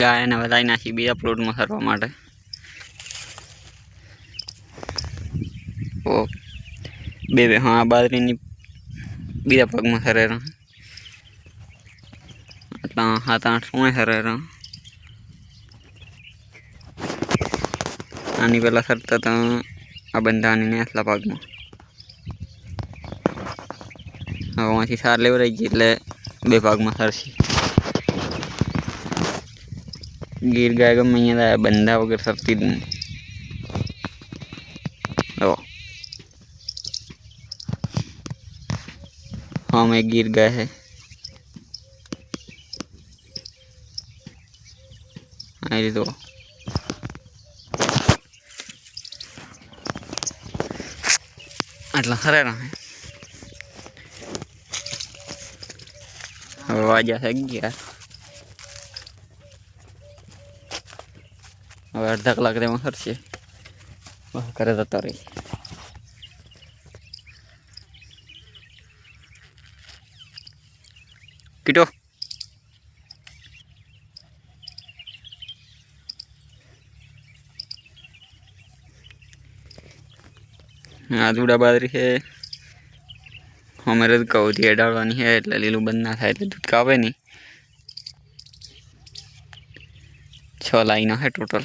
ગાયને વધારી નાખી બીજા પ્લોટમાં સરવા માટે. ઓ, બે બે, હા બાજરીની બીજા પગમાં સરે રહ્યા સાત, આઠ સોળે સરે રહ્યા આની પહેલાં સરતા હતા આ બંધાની આટલા પગમાં હવે આમાંથી સાર લેવડાઈ ગઈ એટલે બે ભાગમાં સરશે ગીર ગાય ગમે અહીંયા બંધા વગર સરતી જ જો હા મેં ગીર ગાય છે. આ રીતે આટલા ખરા હે હવે વાગ્યા થઈ અગિયાર. હવે અડધા કલાક તેમાં ખર્ચીએ કરે જતો રહી. કીટો. આ દૂડા બાજરી છે. અમારે કૌથી અડાડવાની છે, એટલે લીલું બંધ ના થાય, એટલે દૂધ કાપે નહીં છ લાઈનો છે ટોટલ.